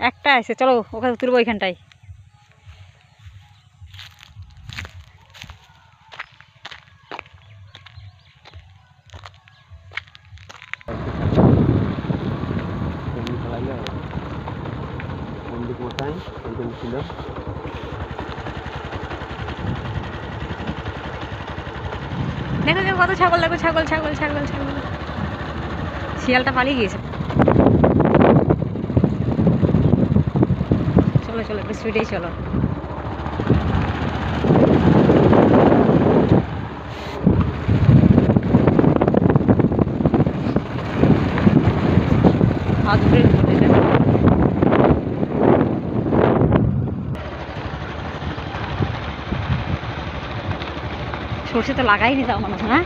একটা আছে, চলো ওখানে তুলবো ওইখানটায় ছিল দেখো কত ছাগল, দেখো ছাগল ছাগল ছাগল ছাগল। শিয়ালটা পালিয়ে গিয়েছে। চলো একটু স্পিডেই চলো। হাত ব্রেক করে। সর্ষে তো লাগাইনি তাও মানুষ হ্যাঁ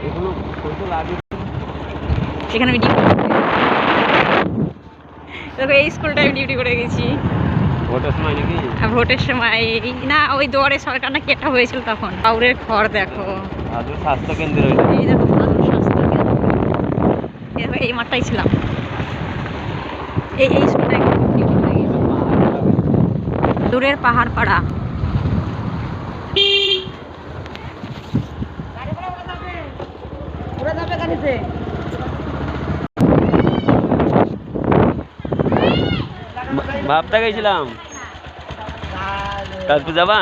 এখনও আমি দেখো এই স্কুলটা আমি ডিউটি করে গেছি। ভোটের সময় নাকি? ভোটের সময়। না ওই দুয়ারে সরকার না কেটা হয়েছিল তখন। পাউরের ঘর দেখো। আজও স্বাস্থ্য কেন্দ্র এই দেখো ভাদুর স্বাস্থ্য কেন্দ্র। এই এই মাঠটাই ছিলাম। এই এই স্কুলটায় ডিউটি করে গেছি। দূরের পাহাড় পাড়া। ভাবতে গেছিলাম। তাজপুর যাবা?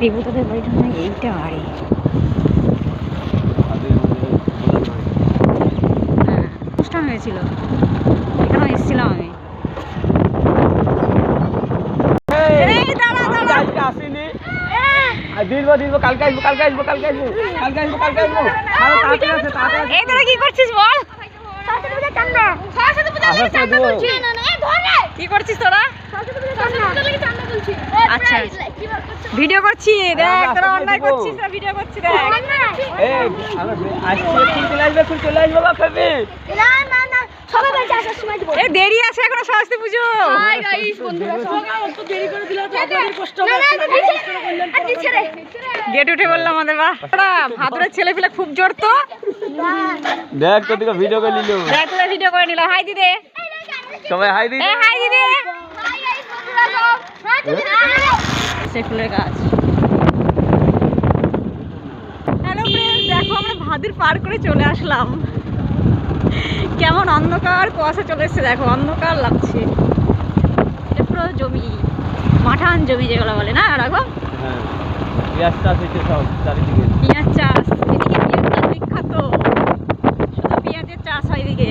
দেবতাদের বাড়িটা নয় এইটা বাড়ি। হ্যাঁ অনুষ্ঠান হয়েছিল। এসেছিলাম আমি। আসিনি। দিলবো দিলবো কালকে আসব কালকে আসব কালকে আসব কালকে আসব কালকে আসব। আরও তাড়াতাড়ি আসো, তাড়াতাড়ি এই তোরা কি করছিস বল? সময় দিবো। কি করছিস তোরা? আচ্ছা। ভিডিও করছি দেখ তোরা অন্যায় করছিস তোরা ভিডিও করছিস দেখ। এই, ফুল চলে আসবে, ফুল চলে আসবে। এ দেরি আছে এখনও সরস্বতী পুজো। গেট উঠে বললাম আমাদের বা। ভাদুরের ছেলে পেলে খুব জোর তো। দেখ দিকে ভিডিও করে নিল। দেখ তোরা ভিডিও করে নিল। হাই দিদে। সবাই হাই এ হাই দিদে। সে ফুলের গাছ। হ্যালো ফ্রেন্ডস দেখো আমরা ভাদির পার করে চলে আসলাম। কেমন অন্ধকার কুয়াশা চলে এসছে দেখো অন্ধকার লাগছে। জমি মাঠান জমি যেগুলো বলে না রাঘব? হ্যাঁ পেঁয়াজ চাষ হয়েছে সব চারিদিকে। পেঁয়াজ চাষ এদিকে পেঁয়াজ চাষ বিখ্যাত। শুধু পেঁয়াজের চাষ হয় এদিকে।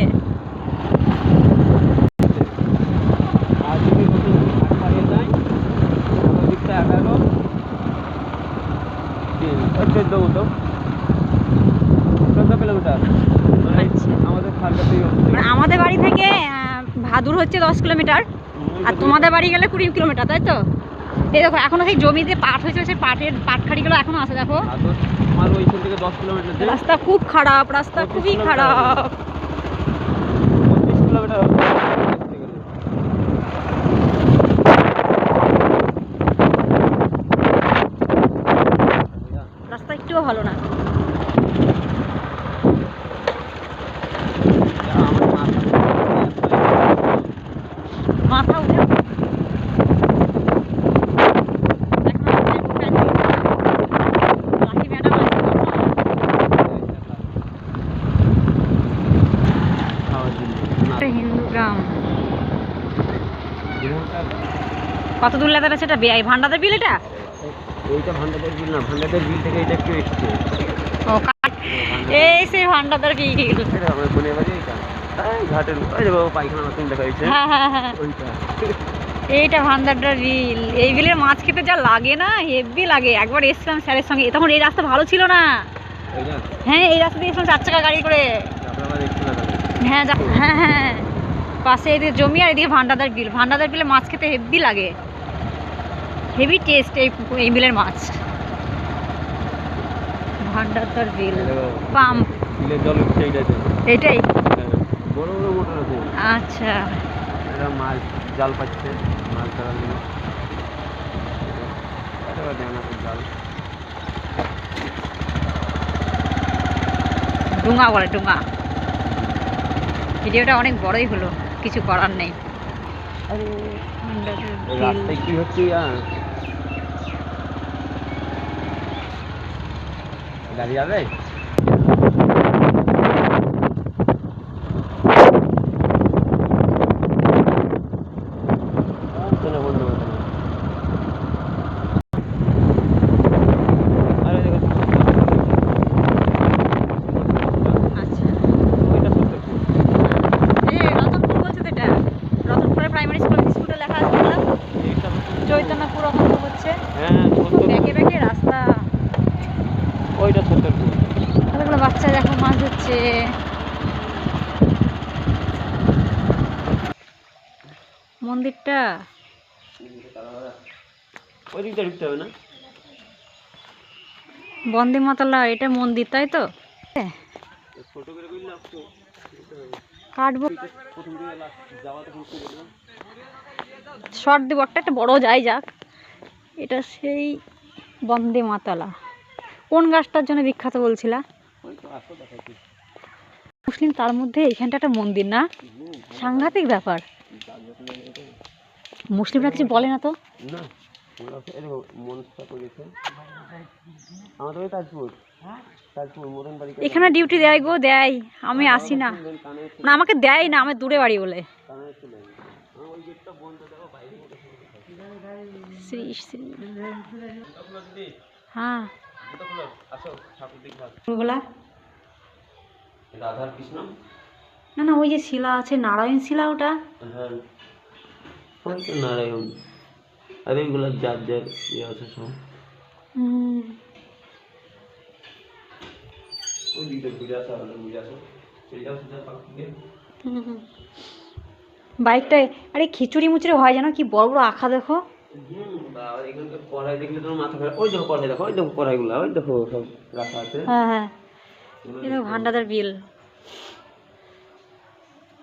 চোদ্দ মতো চোদ্দ কিলোমিটার। মানে আচ্ছা। আমাদের মানে আমাদের বাড়ি থেকে ভাদুর হচ্ছে দশ কিলোমিটার। আর তোমাদের বাড়ি গেলে কুড়ি কিলোমিটার তাই তো? এই দেখো এখনও সেই জমিতে পাট হয়েছে সেই পাটের পাটখাড়িগুলো এখনও আছে দেখো। রাস্তা খুব খারাপ রাস্তা খুবই খারাপ। রাস্তা একটুও ভালো না আমার মাথা মাথা উঠে এখনও আমাদের উঠে আছে। লাকি ম্যাডাম আছে একটা হিন্দু গ্রাম কত দূর এটা? এই ভান্ডাদের বিল এটা? এইটা ভান্ডারের বিল না ভান্ডারের বিল থেকে এটা একটু এসছে। ও কাট এই সেই ভান্ডাদের বিল। আমার এই ঘাটের ওই বাবা পায়খানা নতুন দেখা হয়েছে হ্যাঁ হ্যাঁ হ্যাঁ। ওইটা। এইটা বিল। এই বিলের মাছ খেতে যা লাগে না হেভি লাগে। একবার এসছিলাম স্যারের সঙ্গে। তখন এই রাস্তা ভালো ছিল না। হ্যাঁ এই রাস্তা দিয়ে এসছিলাম চার চাকা গাড়ি করে। হ্যাঁ যা- হ্যাঁ হ্যাঁ। পাশে এদিকে জমি আর এদিকে ভান্ডাদার বিল। ভান্ডাদার বিলে মাছ খেতে হেভি লাগে। হেভি টেস্ট এই এই বিলের মাছ। ভান্ডাদার বিল। পাম্প। এটাই? আচ্ছা। মাছ জাল পাচ্ছে মাছ ধরার জন্য। ডুঙা বলে ডুঙা। ভিডিওটা অনেক বড়ই হলো। কিছু করার নেই। রাস্তায় কি হচ্ছে গাড়ি যাবে চলো বন্ধু আরে দেখো আচ্ছা ওইটা সত্যি এ রতনপুর বলছে তো এটা রতনপুরের প্রাইমারি স্কুল স্কুলটা লেখা আছে না এইটা চৈতন্যপুর হচ্ছে। হ্যাঁ ব্যাকে ব্যাকে রাস্তা। ওইটা সত্তরপুর কতগুলো বাচ্চা দেখো মাছ হচ্ছে মন্দিরটা? ওই দিকটা ঢুকতে হবে না? বন্দে মাতালা এটা মন্দির তাই তো? ছোট করে তো। কাটবো। শর্ট দেবো একটা একটা বড় যাই যাক এটা সেই বন্দে মাতালা। কোন গাছটার জন্য বিখ্যাত বলছিলা? ওই তো আসো দেখাচ্ছি। মুসলিম তার মধ্যে এখানটা একটা মন্দির না? সাংঘাতিক ব্যাপার। মুসলিমরা কিছু বলে না তো? না ওরা এই দেখো মনসা করেছে। আমাদের ওই তাজপুর। তাজপুর মদন বাড়ি এখানে ডিউটি দেয় গো দেয়। আমি আসি না। আমাকে দেয় না আমি দূরে বাড়ি বলে। আমার হ্যাঁ। না না ওই যে শিলা আছে নারায়ণ শিলা ওটা। হ্যাঁ। নারায়ণ। আর এইগুলো যার যার ইয়ে আছে সব। বাইকটায় আরে খিচুড়ি মুচুড়ি হয় জানো কি বড় বড় আখা দেখো। কড়াই দেখলে তোমার মাথা খারাপ। ওই দেখো কড়াই দেখো ওই দেখো কড়াইগুলো ওই দেখো সব রাখা আছে। হ্যাঁ হ্যাঁ। ভান্ডাদার বিল।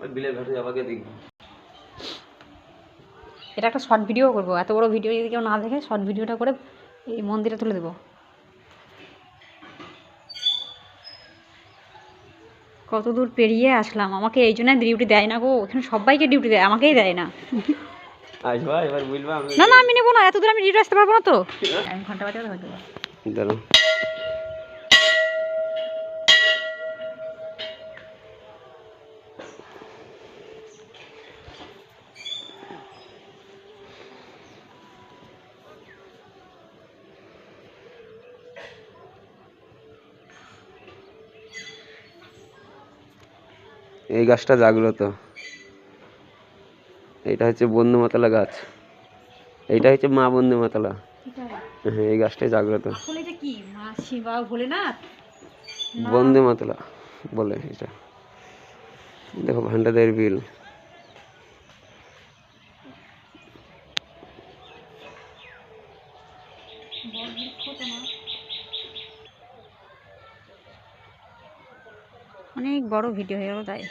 ওই বিলের ঘাটে যাবাকে দেখব। এটা একটা শর্ট ভিডিও করব। এত বড় ভিডিও যদি কেউ না দেখে শর্ট ভিডিওটা করে এই মন্দিরে তুলে দেবো। কত দূর পেরিয়ে আসলাম। আমাকে এই জন্য ডিউটি দেয় না গো। এখানে সবাইকে ডিউটি দেয় আমাকেই দেয় না। না না আমি নেব না। এত দূর আমি ডিউটি আসতে পারব না তো। আমি ঘণ্টা বাজাতে হয়তো। দাঁড়াও। এই গাছটা জাগ্রত। এটা হচ্ছে বন্ধুমাতলা গাছ। এইটা হচ্ছে মা বন্ধুমাতলা হ্যাঁ এই গাছটাই জাগ্রত। আসলে এটা কি? মাসি বা ভোলেনাথ? না। বন্দে মাতলা বলে এটা। দেখো ভান্ডাদের বিল। অনেক বড় ভিডিও হয়ে গেল তাই।